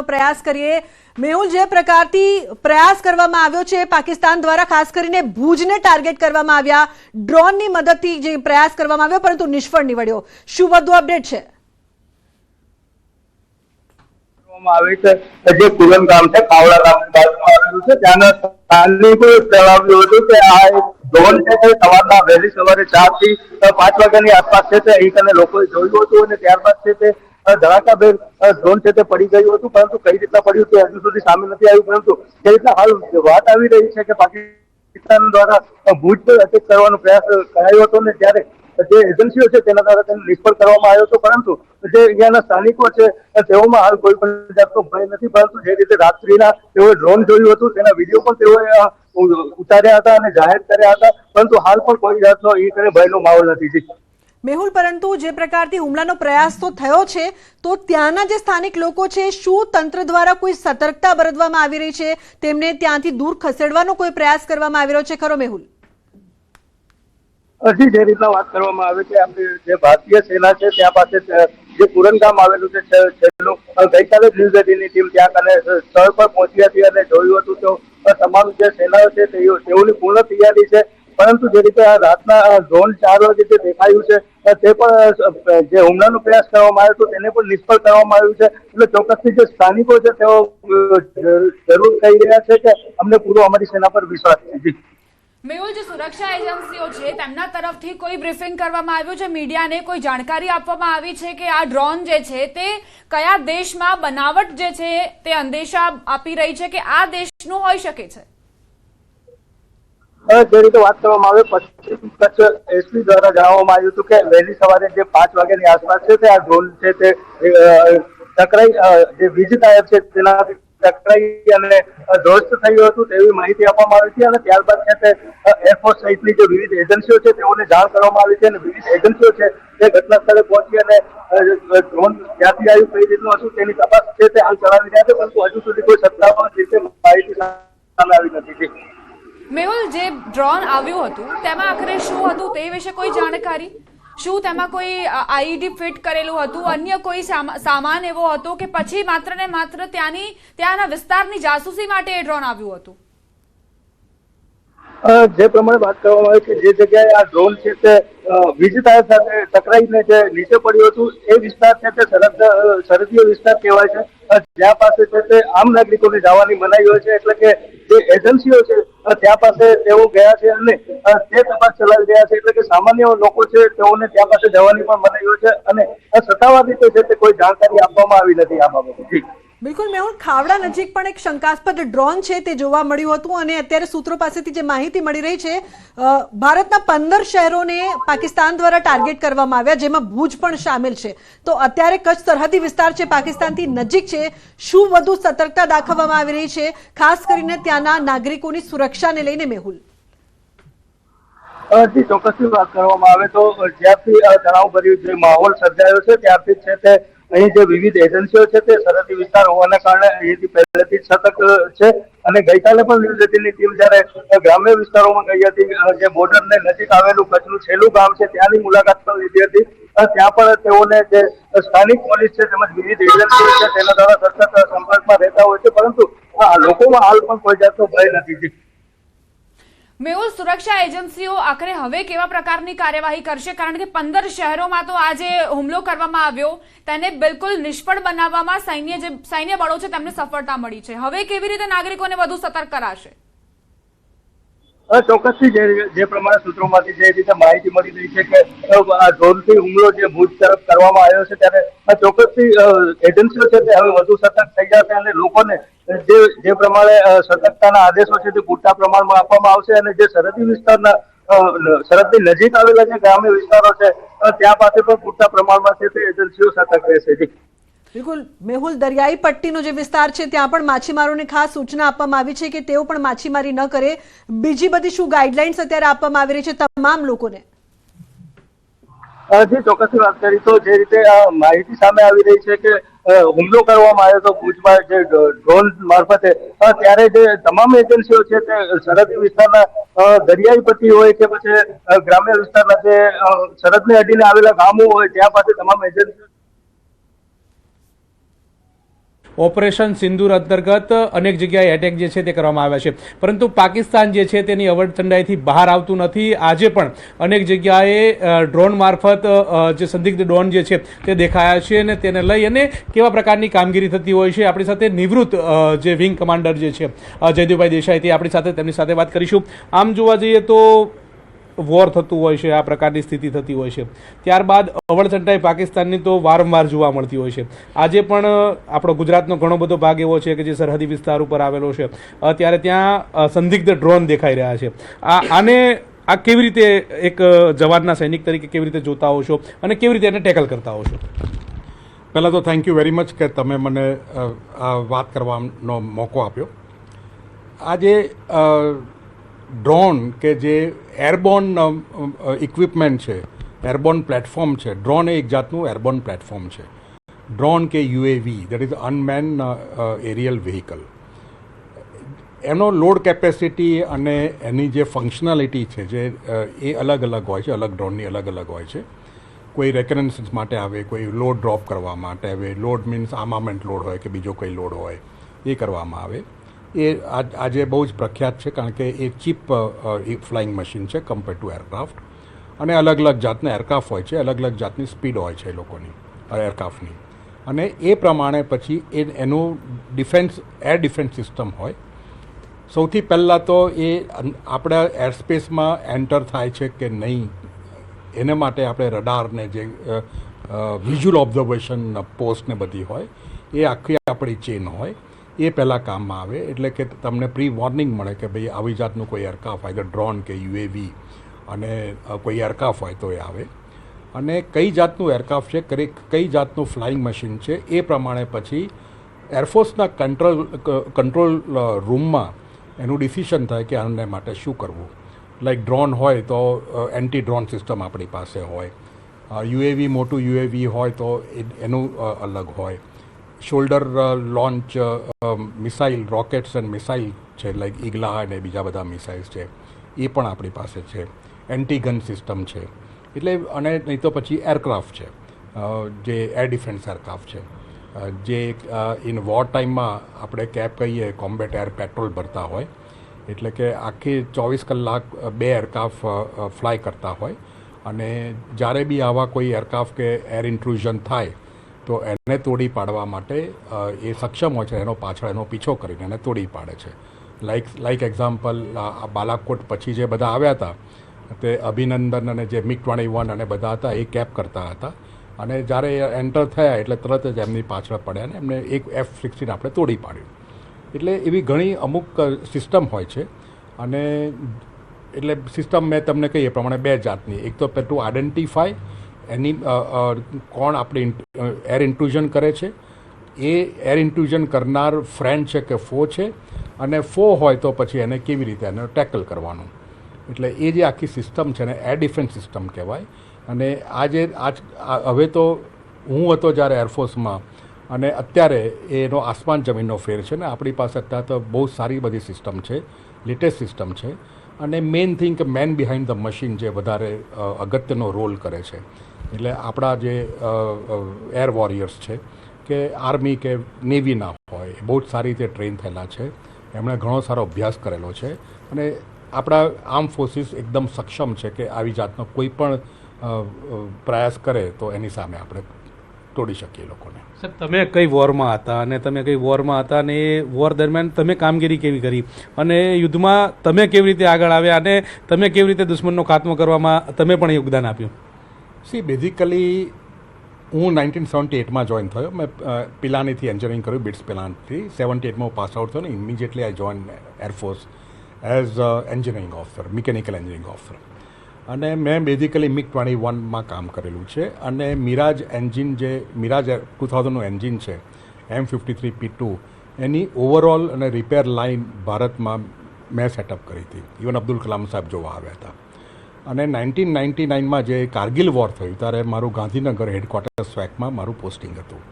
પ્રયાસ કરીએ. મેહુલ, જે પ્રકારથી પ્રયાસ કરવામાં આવ્યો છે, પાકિસ્તાન દ્વારા ખાસ કરીને ભુજને ટાર્ગેટ કરવામાં આવ્યા. ડ્રોનની મદદથી જે પ્રયાસ કરવામાં આવ્યો, પરંતુ નિષ્ફળ નીવડ્યો. શું વધુ અપડેટ છે? સવારના વહેલી સવારે ચારથી પાંચ વાગ્યાની આસપાસ છે અહીં કને લોકોએ જોયું હતું અને ત્યારબાદ છે તે ધડાકાભેર ડ્રોન છે તે પડી ગયું હતું, પરંતુ કઈ રીતના પડ્યું તે હજુ સુધી સામે નથી આવ્યું, પરંતુ જે રીતના હાલ વાત આવી રહી છે કે પાકિસ્તાન દ્વારા ભુજ અટેક કરવાનો પ્રયાસ કરાયો હતો ને ત્યારે જે એજન્સીઓ છે તેના દ્વારા તેને નિષ્ફળ કરવામાં આવ્યો હતો, પરંતુ જે અહીંયાના સ્થાનિકો છે, તેઓમાં હાલ કોઈ પણ જાતનો ભય નથી, પરંતુ જે રીતે રાત્રિના તેઓએ ડ્રોન જોયું હતું, તેના વીડિયો પણ તેઓએ ઉતાર્યા હતા અને જાહેર કર્યા હતા, પરંતુ હાલ પણ કોઈ જાતનો એ કરે ભયનો માહોલ નથી. મેહુલ, પરંતુ જે પ્રકારથી હુમલાનો પ્રયાસ તો થયો છે, તો ત્યાંના જે સ્થાનિક લોકો છે, શું તંત્ર દ્વારા કોઈ સતર્કતા બરતવામાં આવી રહી છે? તેમને ત્યાંથી દૂર ખસેડવાનો કોઈ પ્રયાસ કરવામાં આવી રહ્યો છે? ખરો મેહુલ. હજી જે રીતના વાત કરવામાં આવે છે આપણે જે ભારતીય સેના છે, ત્યાં પાસે જે પુરન આવેલું છે ગઈકાલે જ ટીમ ત્યાં કને સ્થળ પર પહોંચી હતી અને જોયું હતું તો તમામ જે સેનાઓ છે તેઓની પૂર્ણ તૈયારી છે પરંતુ જે રીતે રાતના ડ્રોન ચાર વાગે જે દેખાયું છે તે પણ જે હુમલાનો પ્રયાસ કરવામાં આવ્યો તેને પણ નિષ્ફળ કરવામાં આવ્યું છે. એટલે ચોક્કસથી જે સ્થાનિકો છે, તેઓ જરૂર કહી રહ્યા છે કે અમને પૂરો અમારી સેના પર વિશ્વાસ છે. મેહુલ, જે સુરક્ષા એજન્સીઓ છે, તેમના તરફથી કોઈ બ્રીફિંગ કરવામાં આવ્યું છે? મીડિયાને કોઈ જાણકારી આપવામાં આવી છે કે આ ડ્રોન જે છે, તે કયા દેશમાં બનાવટ જે છે, તે અંદેશા આપી રહી છે કે આ દેશનું હોઈ શકે છે? જે રીતે વાત કરવામાં આવે કચ્છ એસપી દ્વારા જણાવવામાં આવ્યું હતું કે વહેલી સવારે જે પાંચ વાગ્યાની આસપાસ છે તે આ ડ્રોન છે તે ટકરાઈ જે વીજ તાર છે તેનાથી ટકરાઈ અને ધ્વસ્ત થયું હતું તેવી માહિતી આપવામાં આવી હતી અને ત્યારબાદ છે તે એરફોર્સ સહિતની જે વિવિધ એજન્સીઓ છે તેઓને જાણ કરવામાં આવી છે અને વિવિધ એજન્સીઓ છે તે ઘટના સ્થળે પહોંચી અને ડ્રોન ક્યાંથી આવ્યું, કઈ રીતનું હતું તેની તપાસ છે તે હાલ ચલાવી રહ્યા છે, પરંતુ હજુ સુધી કોઈ સત્તાવાર રીતે માહિતી સામે આવી નથી. મેહુલ જે ડ્રોન આવ્યું હતું તેમાં આખરે શું હતું તે વિશે કોઈ જાણકારી? શું તેમાં કોઈ આઈડી ફિટ કરેલું હતું? અન્ય કોઈ સામાન એવો હતો કે પછી માત્ર ને માત્ર ત્યાંની ત્યાંના વિસ્તારની જાસૂસી માટે એ ડ્રોન આવ્યું હતું? જે પ્રમાણે વાત કરવામાં આવે છે જે જગ્યાએ આ ડ્રોન છે તે અ, વીજ તાર સાથે ટકરાઈને જે નીચે પડ્યું હતું એ વિસ્તાર છે તે સરહદ સરહદીય વિસ્તાર કહેવાય છે. જ્યાં પાસે છે તે આમ નાગરિકોને જવાની મનાઈ હોય છે, એટલે કે જે એજન્સીઓ છે ત્યાં પાસે તેઓ ગયા છે અને તે તપાસ ચલાવી રહ્યા છે, એટલે કે સામાન્ય લોકો છે તેઓને ત્યાં પાસે જવાની પણ મનાઈ હોય છે અને સત્તાવાર રીતે છે તે કોઈ જાણકારી આપવામાં આવી નથી આ બાબતે. બિલકુલ, મેહુલ, ખાવડા નજીક પણ એક શંકાસ્પદ ડ્રોન છે તે જોવા મળ્યું હતું અને અત્યારે સૂત્રો પાસેથી જે માહિતી મળી રહી છે ભારતના પંદર શહેરોને પાકિસ્તાન દ્વારા ટાર્ગેટ કરવામાં આવ્યા, જેમાં ભુજ પણ સામેલ છે. તો અત્યારે કચ્છ સરહદી વિસ્તાર છે, પાકિસ્તાનથી નજીક છે. શું વધુ સતર્કતા દાખવવામાં આવી રહી છે? ખાસ કરીને ત્યાંના નાગરિકોની સુરક્ષાને લઈને, મેહુલ. જી, ચોક્કસથી વાત કરવામાં આવે તો જ્યારથી તણાવભર્યું જે માહોલ સર્જાયો છે ત્યારથી છે તે અહીં જે વિવિધ એજન્સીઓ છે તે સરહદી વિસ્તાર હોવાના કારણે અહીંથી પહેલેથી જ સતર્ક છે અને ગઈકાલે પણ ન્યૂઝ એટીનની ટીમ જ્યારે ગ્રામ્ય વિસ્તારોમાં ગઈ હતી જે બોર્ડરને નજીક આવેલું કચ્છનું છેલ્લું ગામ છે, ત્યાંની મુલાકાત પણ લીધી હતી. ત્યાં પણ તેઓને જે સ્થાનિક પોલીસ છે તેમજ વિવિધ એજન્સીઓ છે તેના દ્વારા સતત સંપર્કમાં રહેતા હોય છે, પરંતુ લોકોમાં હાલ પણ કોઈ જાતનો ભય નથી. મેહુલ, સુરક્ષા એજન્સીઓ આખરે હવે કેવા પ્રકારની કાર્યવાહી કરશે? કારણ કે પંદર શહેરોમાં તો આજે હુમલો કરવામાં આવ્યો. તેને બિલકુલ નિષ્ફળ બનાવવામાં સૈન્ય જે, સૈન્ય બળો છે, તેમને સફળતા મળી છે. હવે કેવી રીતે નાગરિકોને વધુ સતર્ક કરાશે? ચોક્કસથી જે જે પ્રમાણે સૂત્રોમાંથી જે રીતે માહિતી મળી રહી છે કે આ ડ્રોનથી હુમલો જે ભુજ તરફ કરવામાં આવ્યો છે ત્યારે ચોક્કસથી એજન્સીઓ છે તે હવે વધુ સતર્ક થઈ જશે અને લોકોને જે જે પ્રમાણે સતર્કતાના આદેશો છે તે પૂરતા પ્રમાણમાં આપવામાં આવશે અને જે સરહદી વિસ્તારના સરહદની નજીક આવેલા જે ગ્રામ્ય વિસ્તારો છે ત્યાં પાસે પણ પૂરતા પ્રમાણમાં છે તે એજન્સીઓ સતર્ક રહેશે. બિલકુલ, મેહુલ દરિયાઈ પટ્ટીનો જે વિસ્તાર છે, ત્યાં પણ માછીમારોને ખાસ સૂચના આપવામાં આવી છે કે તેઓ પણ માછીમારી ન કરે. બીજી બધી શું ગાઈડલાઇન્સ અત્યારે આપવામાં આવી રહી છે તમામ લોકોને? જે ચોક્કસથી વાત કરી, તો જે રીતે માહિતી સામે આવી રહી છે કે હુમલો કરવામાં આવ્યો હતો ભુજમાં જે ડ્રોન મારફતે ત્યારે જે તમામ એજન્સીઓ છે, તે સરહદી વિસ્તારના દરિયાઈ પટ્ટી હોય કે પછી ગ્રામ્ય વિસ્તારના જે સરહદને અડીને આવેલા ગામો હોય, ત્યાં પાસે તમામ એજન્સીઓ ઓપરેશન સિંદૂર અંતર્ગત અનેક જગ્યાએ એટેક જે છે તે કરવામાં આવ્યા છે. પરંતુ પાકિસ્તાન જે છે તેની અવડચંડાઈથી બહાર આવતું નથી. આજે પણ અનેક જગ્યાએ ડ્રોન મારફત જે સંદિગ્ધ ડ્રોન જે છે તે દેખાયા છે અને તેને લઈ અને કેવા પ્રકારની કામગીરી થતી હોય છે આપણી સાથે નિવૃત્ત જે વિંગ કમાન્ડર જે છે જયદેવભાઈ દેસાઈ તે આપણી સાથે તેમની સાથે વાત કરીશું. આમ જોવા જઈએ તો વોર થતું હોય છે, આ પ્રકારની સ્થિતિ થતી હોય છે. ત્યારબાદ અવળચંટાઈ પાકિસ્તાનની તો વારંવાર જોવા મળતી હોય છે. આજે પણ આપણો ગુજરાતનો ઘણો બધો ભાગ એવો છે કે જે સરહદી વિસ્તાર ઉપર આવેલો છે. અત્યારે ત્યારે ત્યાં સંદિગ્ધ ડ્રોન દેખાઈ રહ્યા છે. આ, આને, આ કેવી રીતે એક જવાનના સૈનિક તરીકે કેવી રીતે જોતા હો છો અને કેવી રીતે એને ટેકલ કરતા હો છો? પહેલાં તો થેન્ક યુ વેરી મચ કે તમે મને આ વાત કરવાનો મોકો આપ્યો. આજે ડ્રોન કે જે એરબોર્ન ઇક્વિપમેન્ટ છે, એરબોર્ન પ્લેટફોર્મ છે, ડ્રોન એ એક જાતનું એરબોર્ન પ્લેટફોર્મ છે. ડ્રોન કે UAV that is unmanned aerial vehicle એનો લોડ કેપેસિટી અને એની જે ફંક્શનાલિટી છે, જે એ અલગ અલગ હોય છે, અલગ ડ્રોનની અલગ અલગ હોય છે. કોઈ રેકરન્સન્સ માટે આવે, કોઈ લોડ ડ્રોપ કરવા માટે આવે લોડ મીન્સ આર્મામેન્ટ લોડ હોય કે બીજો કોઈ લોડ હોય, એ કરવામાં આવે. એ આજ- બહુ જ પ્રખ્યાત છે, કારણ કે એ ચીપ ફ્લાઇંગ મશીન છે, કમ્પેર ટુ એરક્રાફ્ટ. અને અલગ અલગ જાતના એરક્રાફ્ટ હોય છે, અલગ અલગ જાતની સ્પીડ હોય છે એ લોકોની એરક્રાફ્ટની. અને એ પ્રમાણે પછી એ, એનું ડિફેન્સ, એર ડિફેન્સ સિસ્ટમ હોય. સૌથી પહેલાં તો એ આપણા એરસ્પેસમાં એન્ટર થાય છે કે નહીં, એને માટે આપણે રડારને જે વિઝ્યુઅલ ઓબ્ઝર્વેશન પોસ્ટને બધી હોય, એ આખી આપણી ચેન હોય. એ પહેલાં કામમાં આવે, એટલે કે તમને પ્રી વોર્નિંગ મળે કે ભાઈ આવી જાતનું કોઈ એરક્રાફ્ટ હોય, કે ડ્રોન કે યુએવી અને કોઈ એરક્રાફ્ટ હોય તો એ આવે. અને કઈ જાતનું એરક્રાફ્ટ છે કઈ કઈ જાતનું ફ્લાઇંગ મશીન છે, એ પ્રમાણે પછી એરફોર્સના કંટ્રોલ કંટ્રોલ રૂમમાં એનું ડિસિશન થાય કે આને માટે શું કરવું. લાઈક ડ્રોન હોય તો એન્ટી ડ્રોન સિસ્ટમ આપણી પાસે હોય. યુએવી મોટું યુએવી હોય તો એનું અલગ હોય. Shoulder launch missile rockets and missile છે લાઈક ઈગલા અને બીજા બધા મિસાઇલ્સ છે, એ પણ આપણી પાસે છે. એન્ટી ગન સિસ્ટમ છે. એટલે અને નહીં તો પછી એરક્રાફ્ટ છે. જે એર ડિફેન્સ એરક્રાફ્ટ છે. જે ઇન વોર ટાઈમમાં આપણે કેપ કહીએ કોમ્બેટ એર પેટ્રોલ ભરતા હોય. એટલે કે આખી ચોવીસ કલાક બે એરક્રાફ્ટ ફ્લાય કરતા હોય. અને જ્યારે બી આવા કોઈ એરક્રાફ્ટ કે એર ઇન્ટ્રુઝન થાય તો એને તોડી પાડવા માટે એ સક્ષમ હોય છે, એનો પાછળ એનો પીછો કરીને એને તોડી પાડે છે. લાઈક લાઈક એક્ઝામ્પલ બાલાકોટ પછી જે બધા આવ્યા હતા, તે અભિનંદન અને જે મિક ટ્વેન્ટી વન અને બધા હતા, એ કેપ કરતા હતા. અને જ્યારે એન્ટર થયા, એટલે તરત જ એમની પાછળ પડ્યા ને એમને એક એફ સિક્સટીન આપણે તોડી પાડ્યું. એટલે એવી ઘણી અમુક સિસ્ટમ હોય છે. અને એટલે સિસ્ટમ મેં તમને કહી એ પ્રમાણે બે જાતની. એક તો પેલું આઈડેન્ટિફાય એની કોણ આપણે એર ઇન્ટ્રુઝન કરે છે. એ એર ઇન્ટ્રુઝન કરનાર ફ્રેન્ડ છે કે ફો છે અને ફો હોય તો પછી એને કેવી રીતે એને ટેકલ કરવાનું. એટલે એ જે આખી સિસ્ટમ છે ને એર ડિફેન્સ સિસ્ટમ કહેવાય. અને આજે, આજ હવે તો હું હતો જ્યારે એરફોર્સમાં અને અત્યારે એનો આસમાન જમીનનો ફેર છે ને, આપણી પાસે અત્યારે તો બહુ સારી બધી સિસ્ટમ છે લેટેસ્ટ સિસ્ટમ છે. અને મેઇન થિંગ કે મેન બિહાઇન્ડ ધ મશીન જે વધારે અગત્યનો રોલ કરે છે. એટલે આપણા જે એર વોરિયર્સ છે કે આર્મી કે નેવીના હોય બહુ જ સારી રીતે ટ્રેન થયેલા છે. એમણે ઘણો સારો અભ્યાસ કરેલો છે. અને આપણા આર્મ ફોર્સિસ એકદમ સક્ષમ છે કે આવી જાતનો કોઈ પણ પ્રયાસ કરે તો એની સામે આપણે તોડી શકીએ લોકોને. સાહેબ, તમે કઈ વોરમાં હતા અને તમે કઈ વોરમાં હતા અને એ વોર દરમિયાન તમે કામગીરી કેવી કરી? અને યુદ્ધમાં તમે કેવી રીતે આગળ આવ્યા અને તમે કેવી રીતે દુશ્મનનો ખાત્મો કરવામાં, તમે પણ યોગદાન આપ્યું? સી બેઝિકલી હું નાઇન્ટીન સેવન્ટી એટમાં જોઈન થયો. મેં પિલાનીથી એન્જિનિયરિંગ કર્યું બિટ્સ પિલાનીથી. સેવન્ટી એટમાં હું પાસ આઉટ થયો ને immediately I join air force as engineering officer mechanical engineering officer અને મેં બેઝિકલી મિક ટ્વેન્ટી વનમાં કામ કરેલું છે. અને મિરાજ એન્જિન જે મિરાજ ટુ થાઉઝન્ડનું એન્જિન છે M fifty three P two એની ઓવરઓલ અને રિપેર લાઇન ભારતમાં મેં સેટઅપ કરી હતી. ઇવન અબ્દુલ કલામ સાહેબ જોવા આવ્યા હતા. અને નાઇન્ટીન નાઇન્ટી નાઇનમાં જે કારગિલ વોર થયું, ત્યારે મારું ગાંધીનગર હેડક્વાર્ટર સ્વેકમાં મારું પોસ્ટિંગ હતું.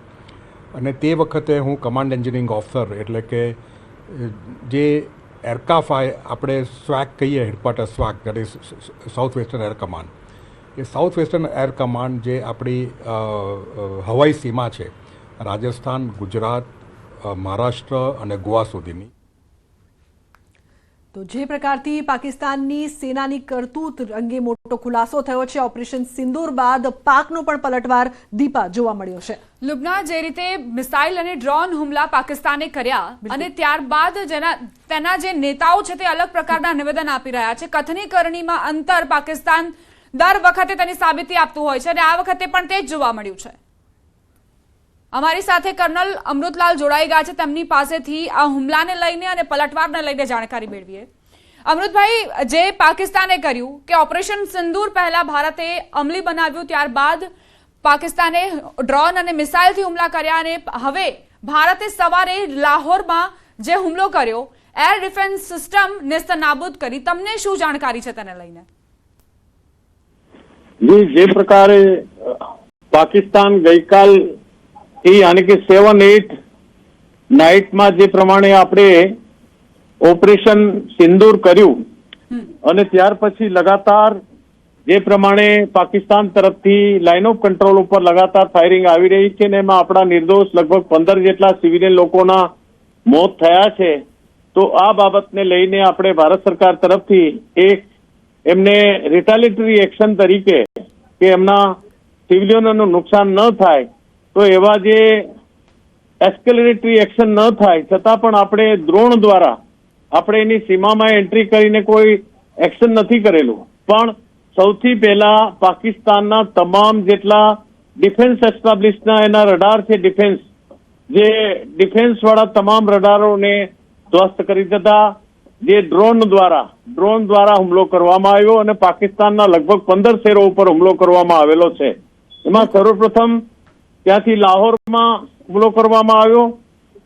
અને તે વખતે હું કમાન્ડ એન્જિનિયરિંગ ઓફિસર, એટલે કે જે એરકાફ આપણે સ્વેક કહીએ હેડક્વાર્ટર સ્વાક એટલે સાઉથ વેસ્ટર્ન એર કમાન્ડ એ સાઉથ વેસ્ટર્ન એર કમાન્ડ જે આપણી હવાઈ સીમા છે, રાજસ્થાન, ગુજરાત મહારાષ્ટ્ર અને ગોવા સુધીની તો જે પ્રકારથી પાકિસ્તાનની સેનાની કરતૂત અંગે મોટો ખુલાસો થયો છે ઓપરેશન સિંદૂર બાદ પાકનો પણ પલટવાર દીપા જોવા મળ્યો છે. લુબના જે રીતે મિસાઇલ અને ડ્રોન હુમલા પાકિસ્તાને કર્યા અને ત્યારબાદ જેના તેના જે નેતાઓ છે તે અલગ પ્રકારના નિવેદન આપી રહ્યા છે. કથની કરણીમાં અંતર પાકિસ્તાન દર વખતે તેની સાબિતી આપતું હોય છે અને આ વખતે પણ તે જ જોવા મળ્યું છે. અમારી સાથે કર્નલ અમૃતલાલ જોડાઈ ગયા છે. તેમની પાસેથી આ હુમલાને લઈને અને પલટવારને લઈને જાણકારી મેળવીએ. અમૃતભાઈ, જે પાકિસ્તાને કર્યું કે ઓપરેશન સિંદૂર પહેલા ભારતે અમલી બનાવ્યું, ત્યારબાદ પાકિસ્તાને ડ્રોન અને મિસાઇલથી હુમલા કર્યા અને હવે ભારતે સવારે લાહોરમાં જે હુમલો કર્યો, એર ડિફેન્સ સિસ્ટમ નેસ્ત નાબૂદ કરી. તમને શું જાણકારી છે તેને લઈને? જે પ્રકારે પાકિસ્તાન ગઈકાલ થી યાની કે સેવન એટ નાઇટમાં જે પ્રમાણે આપણે ઓપરેશન સિંદૂર કર્યું અને ત્યાર પછી લગાતાર જે પ્રમાણે પાકિસ્તાન તરફથી લાઇન ઓફ કંટ્રોલ ઉપર લગાતાર ફાયરિંગ આવી રહી છે ને એમાં આપણા નિર્દોષ લગભગ પંદર જેટલા સિવિલિયન લોકોના મોત થયા છે તો આ બાબતને લઈને આપણે ભારત સરકાર તરફથી એક એમને રિટાલિટરી એક્શન તરીકે કે એમના સિવિલિયનોનું નુકસાન ન થાય તો એવા જે એસ્કેલેટરી એક્શન ન થાય, છતાં પણ આપણે દ્રોણ દ્વારા આપણે એની સીમામાં એન્ટ્રી કરીને કોઈ એક્શન નથી કરેલું. પણ સૌથી પહેલા પાકિસ્તાનના તમામ જેટલા ડિફેન્સ એસ્ટાબ્લિશના એના રડાર છે ડિફેન્સ જે ડિફેન્સ વાળા તમામ રડારોને ધ્વસ્ત કરી દીધા. જે ડ્રોન દ્વારા ડ્રોન દ્વારા હુમલો કરવામાં આવ્યો અને પાકિસ્તાનના લગભગ પંદર શહેરો ઉપર હુમલો કરવામાં આવેલો છે. એમાં સર્વપ્રથમ ત્યાંથી લાહોરમાં હુમલો કરવામાં આવ્યો.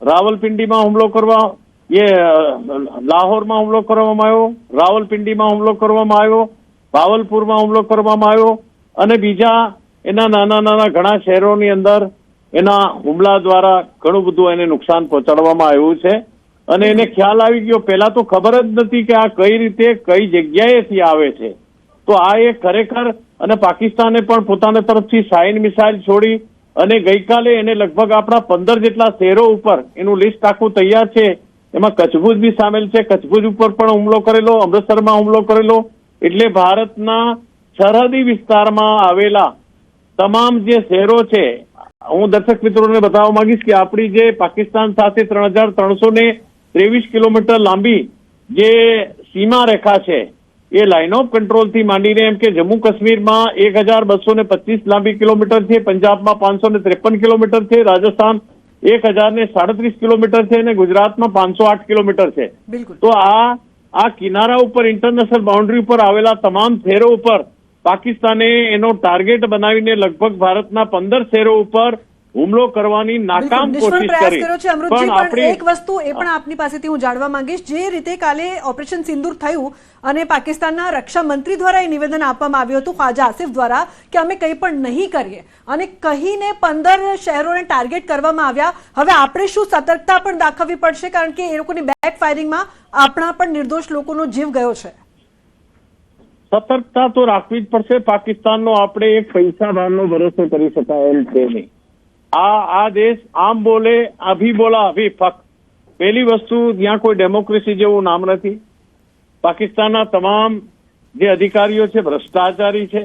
રાવલપિંડીમાં હુમલો કરવા, એ, લાહોરમાં હુમલો કરવામાં આવ્યો. રાવલપિંડીમાં હુમલો કરવામાં આવ્યો. ભાવલપુરમાં હુમલો કરવામાં આવ્યો. અને બીજા એના નાના નાના ઘણા શહેરોની અંદર એના હુમલા દ્વારા ઘણું બધું એને નુકસાન પહોંચાડવામાં આવ્યું છે. અને એને ખ્યાલ આવી ગયો. પહેલા તો ખબર જ નથી કે આ કઈ રીતે કઈ જગ્યાએથી આવે છે. તો આ એક ખરેખર અને પાકિસ્તાને પણ પોતાના તરફથી સાઇન મિસાઇલ છોડી અને ગઈકાલે એને લગભગ આપણા પંદર જેટલા શહેરો ઉપર એનું લિસ્ટ આખું તૈયાર છે. એમાં કચ્છભુજ બી સામેલ છે. કચ્છભુજ ઉપર પણ હુમલો કરેલો, અમૃતસરમાં હુમલો કરેલો. એટલે ભારતના સરહદી વિસ્તારમાં આવેલા તમામ જે શહેરો છે, હું દર્શક મિત્રોને બતાવવા માંગીશ કે આપણી જે પાકિસ્તાન સાથે ત્રણ હજાર ત્રણસો ને ત્રેવીસ કિલોમીટર લાંબી જે સીમા રેખા છે એ લાઇન ઓફ કંટ્રોલથી માંડીને એમ કે જમ્મુ કાશ્મીરમાં એક હજાર બસો ને પચીસ લાંબી કિલોમીટર છે પંજાબમાં પાંચસો ને ત્રેપન કિલોમીટર છે રાજસ્થાન એક હજાર ને સાડત્રીસ કિલોમીટર છે અને ગુજરાતમાં પાંચસો આઠ કિલોમીટર છે. તો આ આ કિનારા ઉપર ઇન્ટરનેશનલ બાઉન્ડ્રી ઉપર આવેલા તમામ શહેરો ઉપર પાકિસ્તાને એનો ટાર્ગેટ બનાવીને લગભગ ભારતના પંદર શહેરો ઉપર હુમલો કરવાની નાકામ કોશિશ કરી. પણ આપણી એક વસ્તુ એ પણ આપની પાસેથી હું જાણવા માંગીશ. જે રીતે કાલે ઓપરેશન સિંદૂર થયું અને પાકિસ્તાનના રક્ષા મંત્રી દ્વારા એ નિવેદન આપવામાં આવ્યું હતું ખ્વાજા આસિફ દ્વારા કે અમે કંઈ પણ નહીં કરીએ. અને કહીને પંદર શહેરોને ટાર્ગેટ કરવામાં આવ્યા. હવે આપણે શું સતર્કતા પણ દાખવવી પડશે કારણ કે એ લોકોની બેક ફાયરિંગમાં આપણા પણ નિર્દોષ લોકોનો જીવ ગયો છે. સતર્કતા તો રાખવી જ પડશે. પાકિસ્તાનનો આપણે એક પૈસા ભાવનો ભરોસો કરી શકાય એમ છે નહીં. આ આ દેશ આમ બોલે અભી બોલા અભી ફક. પહેલી વસ્તુ, ત્યાં કોઈ ડેમોક્રેસી જેવું નામ નથી. પાકિસ્તાનના તમામ જે અધિકારીઓ છે, ભ્રષ્ટાચારી છે,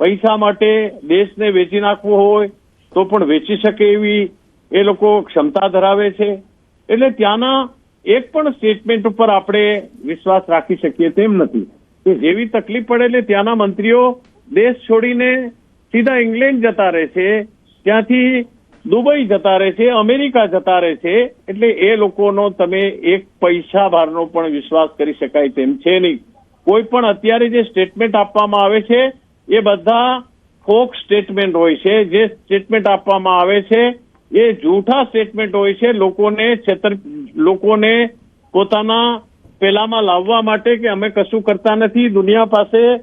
પૈસા માટે દેશને વેચી નાખવો હોય, તો પણ વેચી શકે એવી એ લોકો ક્ષમતા ધરાવે છે. એટલે ત્યાંના એક પણ સ્ટેટમેન્ટ ઉપર આપણે વિશ્વાસ રાખી શકીએ તેમ નથી. કે જેવી તકલીફ પડે એટલે ત્યાંના મંત્રીઓ દેશ છોડીને સીધા ઇંગ્લેન્ડ જતા રહે છે ત્યાંથી દુબઈ જતા રહે છે, અમેરિકા જતા રહે છે, એટલે એ લોકોનો તમે એક પૈસા ભારનો પણ વિશ્વાસ કરી શકાય તેમ છે નહીં. કોઈ પણ અત્યારે જે સ્ટેટમેન્ટ આપવામાં આવે છે, એ બધા ફોક સ્ટેટમેન્ટ હોય છે. જે સ્ટેટમેન્ટ આપવામાં આવે છે, એ જૂઠા સ્ટેટમેન્ટ હોય છે, લોકોને છેતર, લોકોને પોતાના પેલામાં લાવવા માટે કે અમે કશું કરતા નથી. દુનિયા પાસે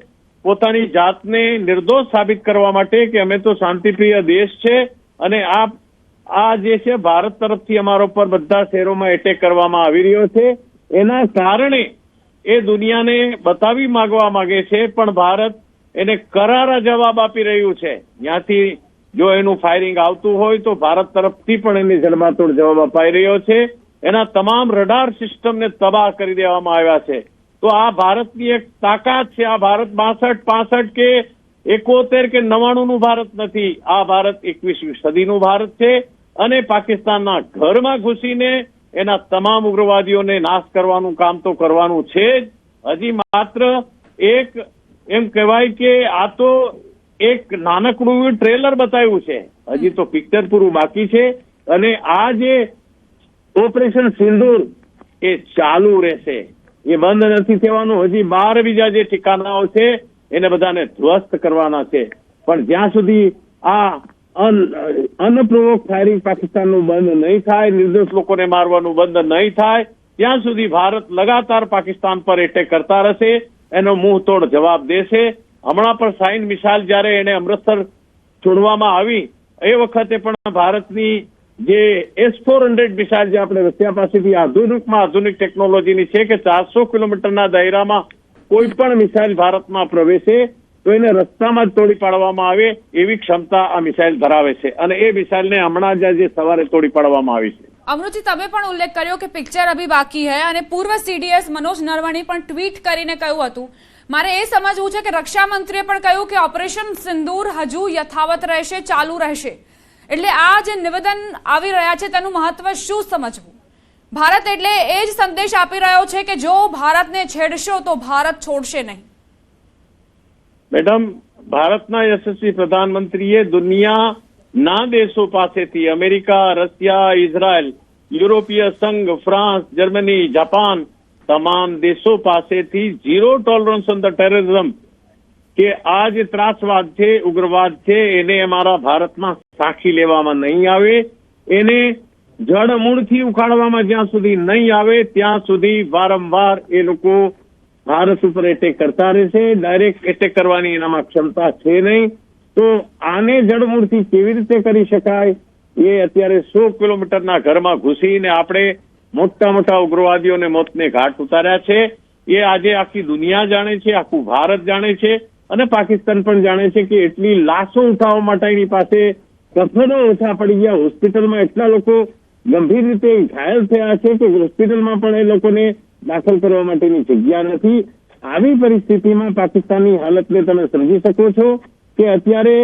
પોતાની જાતને નિર્દોષ સાબિત કરવા માટે કે અમે તો શાંતિપ્રિય દેશ છે અને આ આ જે છે, ભારત તરફથી અમારા ઉપર બધા શહેરોમાં એટેક કરવામાં આવી રહ્યો છે. એના કારણે એ દુનિયાને બતાવી માંગવા માંગે છે, પણ ભારત એને કરારા જવાબ આપી રહ્યું છે. ત્યાંથી જો એનું ફાયરિંગ આવતું હોય તો ભારત તરફથી પણ એની જડબાતોડ જવાબ અપાઈ રહ્યો છે. એના તમામ રડાર સિસ્ટમને તબાહ કરી દેવામાં આવ્યા છે. તો આ ભારતની એક તાકાત છે, આ ભારત બાસઠ, પાસઠ કે એકોતેર કે નવાણું નું ભારત નથી, આ ભારત એકવીસમી સદીનું ભારત છે અને પાકિસ્તાનના ઘરમાં ઘૂસીને એના તમામ ઉગ્રવાદીઓને નાશ કરવાનું કામ તો કરવાનું છે જ. હજી માત્ર એક એમ કહેવાય કે આ તો એક નાનકડું ટ્રેલર બતાવ્યું છે. હજી તો પિક્ચર પૂરું બાકી છે અને આ જે ઓપરેશન સિંદૂર એ ચાલુ રહેશે. એ બંધ નથી થવાનું. હજી બાર બીજા જે ઠિકાનાઓ છે, એને બધાને ધ્વસ્ત કરવાના છે. પણ જ્યાં સુધી આ અનપ્રોવોક ફાયરિંગ પાકિસ્તાનનું બંધ નહીં થાય, નિર્દોષ લોકોને મારવાનું બંધ નહીં થાય, ત્યાં સુધી ભારત લગાતાર પાકિસ્તાન પર એટેક કરતા રહેશે, એનો મુંહ તોડ જવાબ દેશે. હમણાં પણ સાઇન મિસાઇલ જ્યારે એને અમૃતસર છોડવામાં આવી, એ વખતે પણ ભારતની જે એસ ફોર હંડ્રેડ મિસાઇલ જે આપણે રશિયા પાસેથી આધુનિકમાં આધુનિક ટેકનોલોજીની છે કે ચારસો કિલોમીટરના દાયરામાં કોઈ પણ મિસાઇલ ભારતમાં પ્રવેશે, તો એને રસ્તામાં જ તોડી પાડવામાં આવે એવી ક્ષમતા આ મિસાઇલ ધરાવે છે. અને એ મિસાઇલને હમણાં જ આજે સવારે તોડી પાડવામાં આવી છે. અમૃતિ તમે પણ ઉલ્લેખ કર્યો કે પિક્ચર અભી બાકી હૈ અને પૂર્વ સીડીએસ મનોજ નરવણી પણ ટ્વીટ કરીને કહ્યું હતું. મારે એ સમજવું છે કે રક્ષામંત્રીએ પણ કહ્યું કે ઓપરેશન સિંદૂર હજુ યથાવત રહેશે, ચાલુ રહેશે. એટલે આ જે નિવેદન આવી રહ્યા છે, તેનું મહત્વ શું સમજવું? ભારત એટલે એ જ સંદેશ આપી રહ્યો છે કે જો ભારતને છેડશો, તો ભારત છોડશે નહીં. મેડમ, ભારતના યશસ્વી પ્રધાનમંત્રીએ દુનિયાના દેશો પાસેથી અમેરિકા, રશિયા, ઇઝરાયલ, યુરોપીય સંઘ, ફ્રાન્સ, જર્મની, જાપાન, તમામ દેશો પાસેથી zero tolerance on the terrorism કે આ જે ત્રાસવાદ છે, ઉગ્રવાદ છે, એને અમારા ભારતમાં સાખી લેવામાં નહીં આવે. એને જડ મૂળથી ઉખાડવામાં જ્યાં સુધી નહીં આવે, ત્યાં સુધી વારંવાર એ લોકો ભારત ઉપર એટેક કરતા રહેશે ડાયરેક્ટ એટેક કરવાની એનામાં ક્ષમતા છે નહીં. તો આને જડમૂળથી કેવી રીતે કરી શકાય? એ અત્યારે સો કિલોમીટરના ઘરમાં ઘૂસીને આપણે મોટા મોટા ઉગ્રવાદીઓને મોતને ઘાટ ઉતાર્યા છે. એ આજે આખી દુનિયા જાણે છે, આખું ભારત જાણે છે. અને પાકિસ્તાન પણ જાણે છે કે એટલી લાશો ઉઠાવવા માટે એની પાસે કફનો ઓછા પડી ગયા. હોસ્પિટલમાં એટલા લોકો ગંભીર રીતે ઘાયલ થયા છે કે હોસ્પિટલમાં પણ એ લોકોને દાખલ કરવા માટેની જગ્યા નથી. આવી પરિસ્થિતિમાં પાકિસ્તાનની હાલતને તમે સમજી શકો છો કે અત્યારે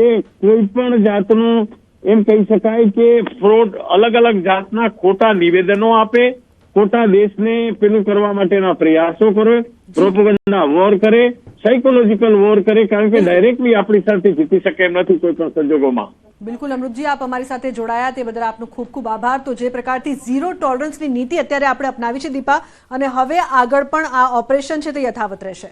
એ કોઈ પણ જાતનું એમ કહી શકાય કે ફ્રોડ અલગ અલગ જાતના ખોટા નિવેદનો આપે, ખોટા દેશને પેલું કરવા માટેના પ્રયાસો કરે પ્રોપગંડા વોર કરે સાયકોલોજીકલ વોર કરે કારણ કે ડાયરેક્ટલી આપણી સાથે જીતી શકે એમ નથી કોઈ પણ સંજોગોમાં. બિલકુલ અમૃતજી આપ અમારી સાથે જોડાયા. તે બદલ આપનો ખૂબ ખૂબ આભાર. તો જે પ્રકારથી ઝીરો ટોલરન્સની નીતિ અત્યારે આપણે અપનાવી છે દીપા અને હવે આગળ પણ આ ઓપરેશન છે તે યથાવત રહેશે.